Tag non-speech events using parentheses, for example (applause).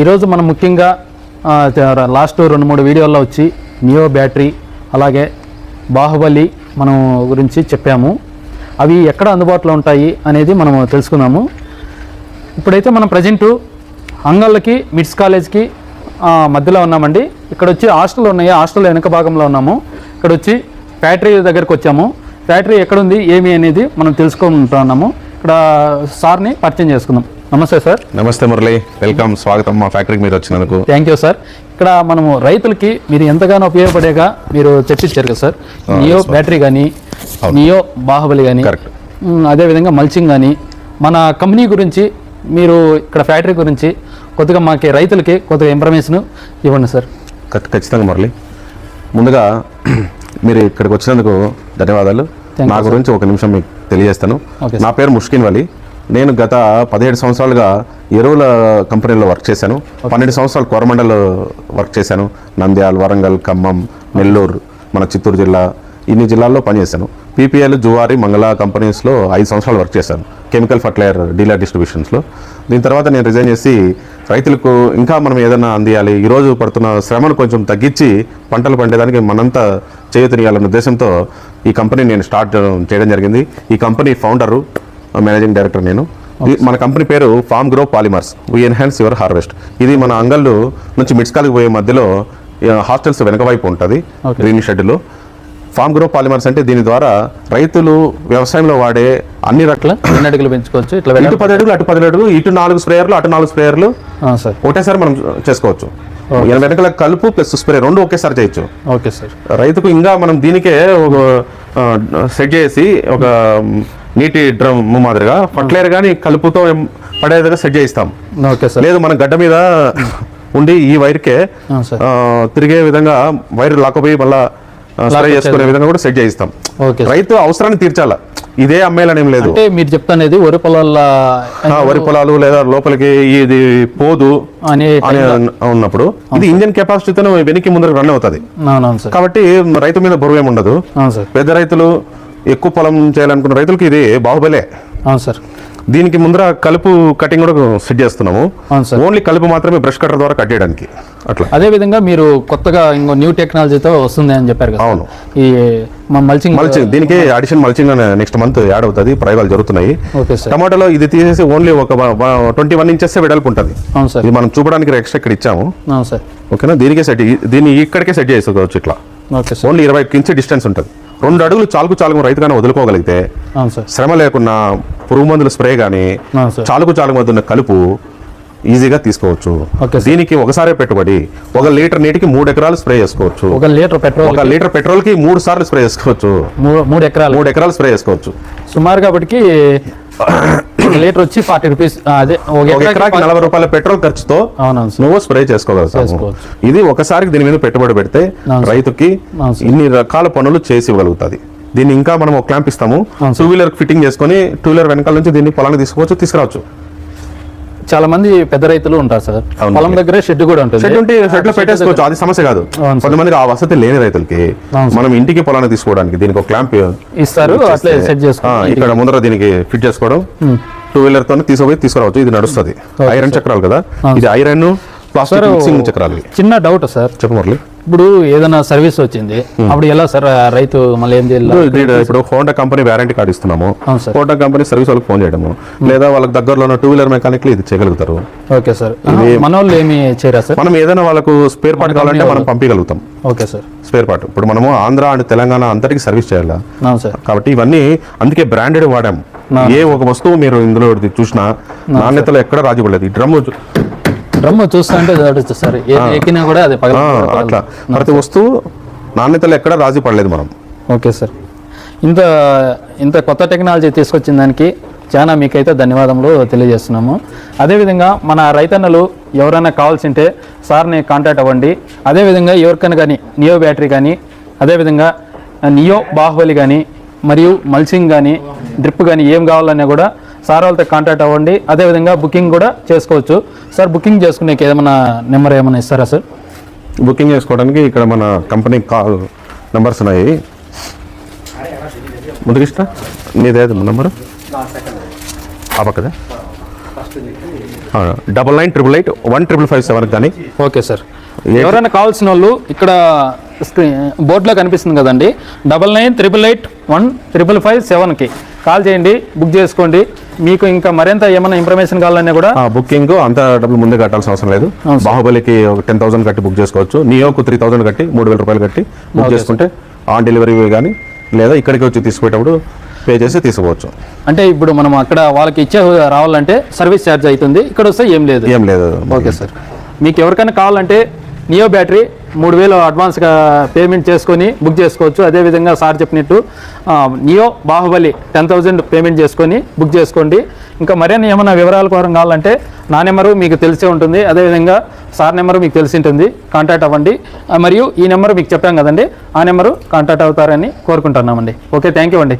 ఈరోజు మనం ముఖ్యంగా లాస్ట్ రెండు మూడు వీడియోల్లో వచ్చి నియో బ్యాటరీ అలాగే బాహుబలి మనం గురించి చెప్పాము. అవి ఎక్కడ అందుబాటులో ఉంటాయి అనేది మనం తెలుసుకుందాము ఇప్పుడైతే మనం ప్రజెంటు అంగళ్ళకి మిడ్స్ కాలేజ్కి మధ్యలో ఉన్నామండి. ఇక్కడ వచ్చి హాస్టల్ ఉన్నాయి. హాస్టల్ వెనక భాగంలో ఉన్నాము. ఇక్కడ వచ్చి ఫ్యాక్టరీ దగ్గరకు వచ్చాము. ఫ్యాక్టరీ ఎక్కడుంది ఏమి అనేది మనం తెలుసుకుంటున్నాము ఇక్కడ సార్ని పరిచయం చేసుకుందాం. నమస్తే సార్. నమస్తే మురళి. వెల్కమ్. స్వాగతం మా ఫ్యాక్టరీకి మీరు వచ్చినందుకు. థ్యాంక్ యూ సార్ ఇక్కడ మనము రైతులకి మీరు ఎంతగానో ఉపయోగపడేగా మీరు చర్చించారు కదా సార్ నియో బ్యాటరీ కానీ నియో బాహుబలి కానీ కరెక్ట్ అదేవిధంగా మల్చింగ్ కానీ మన కంపెనీ గురించి మీరు ఇక్కడ ఫ్యాక్టరీ గురించి కొద్దిగా మాకి రైతులకి కొద్దిగా ఇన్ఫర్మేషన్ ఇవ్వండి సార్ ఖచ్చితంగా మురళి. ముందుగా (clears throat) మీరు ఇక్కడికి వచ్చినందుకు ధన్యవాదాలు. నా గురించి ఒక నిమిషం మీకు తెలియజేస్తాను. నా పేరు ముష్కిన్ వలి. నేను గత పదిహేడు సంవత్సరాలుగా ఎరువుల కంపెనీలో వర్క్ చేశాను. పన్నెండు సంవత్సరాలు కోరమండల్లో వర్క్ చేశాను. నంద్యాల వరంగల్ ఖమ్మం నెల్లూరు మన చిత్తూరు జిల్లా ఇన్ని జిల్లాల్లో పనిచేశాను. పీపీఎల్ జువారి మంగళ కంపెనీస్లో ఐదు సంవత్సరాలు వర్క్ చేశాను. కెమికల్ ఫర్టిలైజర్ డీలర్ డిస్ట్రిబ్యూషన్స్లో. దీని తర్వాత నేను రిజైన్ చేసి రైతులకు ఇంకా మనం ఏదైనా అందియాలి ఈరోజు పడుతున్న శ్రమను కొంచెం తగ్గించి పంటలు పండేదానికి మనంతా చేయూతనియాలన్న ఉద్దేశంతో ఈ కంపెనీ నేను స్టార్ట్ చేయడం జరిగింది. ఈ కంపెనీ ఫౌండరు మేనేజింగ్ డైరెక్టర్ నేను. మన కంపెనీ పేరు farm grow polymers we enhance your harvest ఇది మన అంగళ్ళు నుంచి మిడ్స్కాల్కి పోయే మధ్యలో హాస్టల్స్ వెనక వైపు ఉంటుంది. గ్రీన్ షెడ్లో ఫార్మ్ గ్రో పాలిమర్స్ అంటే దీని ద్వారా రైతులు వ్యవసాయంలో వాడే అన్ని రకాల ఎన్ని అడుగులు పెంచుకోవచ్చు? ఇట్లా ఇటు పది అడుగులు అటు పది అడుగులు ఇటు నాలుగు స్ప్రేయర్లు అటు నాలుగు స్ప్రేయర్లు. సార్. ఒకటేసారి మనం చేసుకోవచ్చు. వెనకాల కలుపు ప్లస్ స్ప్రే రెండు ఒకేసారి చేయొచ్చు. Okay sir. రైతుకు ఇంకా మనం దీనికే ఒక సెట్ చేసి ఒక నీటి డ్రమ్ మాదిరిగా ఫర్టిలైజర్ కానీ కలుపుతో పడేదిగా సెట్ చేయిస్తాం. Okay sir. లేదు మన గడ్డ మీద ఉండి ఈ వైర్కే తిరిగే విధంగా వైర్ లాకపోయి మళ్ళా చేసుకునే విధంగా కూడా సెట్ చేయిస్తాం. రైతు అవసరాన్ని తీర్చాల. ఇదే అమ్మేయాలని ఏం లేదు. అంటే మీరు చెప్తానేది వరి పొలాల వరి పొలాలు లేదా లోపలికి ఇది పోదు అనే ఉన్నప్పుడు ఇది ఇంజన్ కెపాసిటీతో వెనక్కి ముందరకు రన్ అవుతుంది. కాబట్టి రైతు మీద బరువు ఏమి ఉండదు. పెద్ద రైతులు ఎక్కువ పొలం చేయాలనుకున్న రైతులకి ఇది బాహుబలే. అవును సార్. దీనికి ముందర కలుపు కటింగ్ కూడా సెట్ చేస్తున్నాము. అవును సార్. ఓన్లీ కలుపు మాత్రమే బ్రష్ కట్టర్ ద్వారా కట్ చేయడానికి అట్లా. అదే విధంగా మీరు కొత్తగా ఇంకో న్యూ టెక్నాలజీతో వస్తుంది అని చెప్పారు కదా అవును. ఈ మల్చింగ్ మల్చింగ్ దీనికి addition mulching next month add అవుతుంది ప్రయోగాలు జరుగుతున్నాయి. టమాటాలో ఇది తీసేసి ఓన్లీ ఒక ట్వంటీ వన్ ఇంచెస్ వెడల్పు ఉంటుంది. అవును సార్. ఇది మనం చూపడానికి ఎక్స్ట్రా ఇక్కడ ఇచ్చాము. అవును సార్. ఓకేనా? దీనికే సెట్ దీన్ని ఇక్కడికే సెట్ చేసుకోవచ్చు ఇట్లా. Okay sir. ఓన్లీ ఇరవై ఇంచ్ డిస్టెన్స్ ఉంటుంది. రెండు అడుగులు చాలుకు చాలుకు రైతుగానే వదులుకోగలిగితే శ్రమ లేకున్నా పురుగు మందుల స్ప్రే కానీ చాలుకు చాలుకు మధ్య ఉన్న కలుపు ఈజీగా తీసుకోవచ్చు. దీనికి ఒకసారే పెట్టుబడి ఒక లీటర్ నీటికి మూడు ఎకరాలు స్ప్రే చేసుకోవచ్చు. ఒక లీటర్ పెట్రోల్ ఒక లీటర్ పెట్రోల్కి మూడు సార్లు స్ప్రే చేసుకోవచ్చు. మూడు ఎకరాలు. మూడు ఎకరాలు స్ప్రే చేసుకోవచ్చు. సుమారు కాబట్టి లీటర్ వచ్చి ఫార్టీ రూపీస్ అదే ఎకరాకి నలభై రూపాయల పెట్రోల్ ఖర్చుతో నువ్వు స్ప్రే చేసుకోగలుగుతావు. ఇది ఒకసారికి దీని మీద పెట్టుబడి పెడితే. రైతుకి. ఇన్ని రకాల పనులు చేసి ఇవ్వగలుగుతుంది. దీన్ని ఇంకా మనం ఒక క్లాంప్ ఇస్తాము. టూ వీలర్ ఫిట్టింగ్ చేసుకొని టూ వీలర్ వెనకాల నుంచి దీన్ని పొలానికి తీసుకోవచ్చు తీసుకురావచ్చు. చాలా మంది పెద్ద రైతులు ఉంటారు సార్. పొలం దగ్గరే షెడ్ కూడా ఉంటుంది. షెడ్ ఉంటే షెడ్లో పెట్టేసుకోవచ్చు అది సమస్య కాదు. కొంతమందికి ఆ వసతి లేని రైతులకి. మనం ఇంటికి పొలాన్ని తీసుకోవడానికి దీనికి ఒక క్లాంప్ ఇస్తారు అట్లే సెట్ చేసుకో ఇక్కడ ముందర దీనికి ఫిట్ చేసుకోవడం. టూ వీలర్తో తీసుకుపోయి తీసుకురావచ్చు. ఇది నడుస్తుంది. ఐరన్ చక్రాలు కదా? ఇది ఐరన్ ప్లాస్టిక్ మిక్సింగ్ చక్రాలు. చిన్న డౌట్ సార్ చెప్పు మురళి. ఇప్పుడు ఏదైనా సర్వీస్ వచ్చింది అప్పుడు ఎలా సార్ రైతు మళ్ళీ ఏం చేయాలి? ఇప్పుడు హోండా కంపెనీ వారంటీ కార్డు ఇస్తున్నాము. హోండా కంపెనీ సర్వీస్ వాళ్ళకి ఫోన్ చేయడము. లేదా వాళ్ళకి దగ్గరలో ఉన్న టూ వీలర్ మెకానిక్లు ఇది చేయగలుగుతారు. ఓకే సార్ మన వాళ్ళు ఏమి చేయరా సార్ మనం ఏదైనా వాళ్ళకు స్పేర్ పార్ట్ కావాలంటే మనం పంపించగలుగుతాం. ఓకే సార్ స్పేర్ పార్ట్ ఇప్పుడు మనము ఆంధ్ర అండ్ తెలంగాణ అంతటికి సర్వీస్ చేయాలా? కాబట్టి ఇవన్నీ అందుకే బ్రాండెడ్ వాడాం. ఏ ఒక వస్తువు మీరు ఇందులో ఇది చూసినా నాణ్యతలో ఎక్కడ రాజీ పడలేదు. ఈ డ్రమ్ డ్రమ్ చూస్తుంటే సార్. ఎక్కినా కూడా అది అట్లా. ప్రతి వస్తువు నాణ్యతలో ఎక్కడ రాజీ పడలేదు మనం. Okay sir. ఇంత ఇంత కొత్త టెక్నాలజీ తీసుకొచ్చిన దానికి చాలా మీకైతే ధన్యవాదములు తెలియజేస్తున్నాము. అదేవిధంగా మన రైతన్నలు ఎవరైనా కావాల్సి ఉంటే సార్ని కాంటాక్ట్ అవ్వండి. అదేవిధంగా ఎవరికైనా కానీ నియో బ్యాటరీ కానీ అదేవిధంగా నియో బాహుబలి కానీ మరియు మల్చింగ్ కానీ డ్రిప్ కానీ ఏం కావాలన్నా కూడా సార్ వాళ్ళతో కాంటాక్ట్ అవ్వండి అదేవిధంగా బుకింగ్ కూడా చేసుకోవచ్చు. సార్ బుకింగ్ చేసుకునేకి ఏమైనా నెంబర్ ఏమైనా ఇస్తారా సార్? బుకింగ్ చేసుకోవడానికి ఇక్కడ మన కంపెనీ కాల్ నెంబర్స్ ఉన్నాయి. ముందుకు ఇష్టా నీదేది నెంబరు ఆ పక్కదే. Double nine triple eight one triple five seven కానీ ఓకే సార్. ఎవరైనా కావాల్సిన వాళ్ళు ఇక్కడ స్క్రీన్ బోర్డులో కనిపిస్తుంది కదండి. Double nine triple eight one triple five సెవెన్కి కాల్ చేయండి బుక్ చేసుకోండి. మీకు ఇంకా మరింత ఏమైనా ఇన్ఫర్మేషన్ కావాలన్నా కూడా బుకింగ్ అంత డబ్బులు ముందే కట్టాల్సిన అవసరం లేదు. బాహుబలికి ఒక టెన్ థౌసండ్ కట్టి బుక్ చేసుకోవచ్చు. నియోకు త్రీ థౌసండ్ కట్టి మూడు వేల రూపాయలు కట్టి బుక్ చేసుకుంటే ఆన్ డెలివరీ కానీ లేదా ఇక్కడికి వచ్చి తీసుకుపోయేటప్పుడు పే చేసి తీసుకోవచ్చు. అంటే ఇప్పుడు మనం అక్కడ వాళ్ళకి ఇచ్చే రావాలంటే సర్వీస్ ఛార్జ్ అవుతుంది. ఇక్కడ వస్తే ఏం లేదు. ఏం లేదు. Okay sir. మీకు ఎవరికైనా కావాలంటే నియో బ్యాటరీ మూడు వేలు అడ్వాన్స్గా పేమెంట్ చేసుకొని బుక్ చేసుకోవచ్చు. అదేవిధంగా సార్ చెప్పినట్టు neo Baahubali ten thousand payment చేసుకొని బుక్ చేసుకోండి. ఇంకా మరిన్ని ఏమైనా వివరాల కోసం కావాలంటే నా నెంబరు మీకు తెలిసే ఉంటుంది. అదేవిధంగా సార్ నెంబరు మీకు తెలిసి ఉంటుంది. కాంటాక్ట్ అవ్వండి. మరియు ఈ నెంబర్ మీకు చెప్పాం కదండి ఆ నెంబరు కాంటాక్ట్ అవుతారని కోరుకుంటున్నామండి. ఓకే థ్యాంక్ యూ అండి.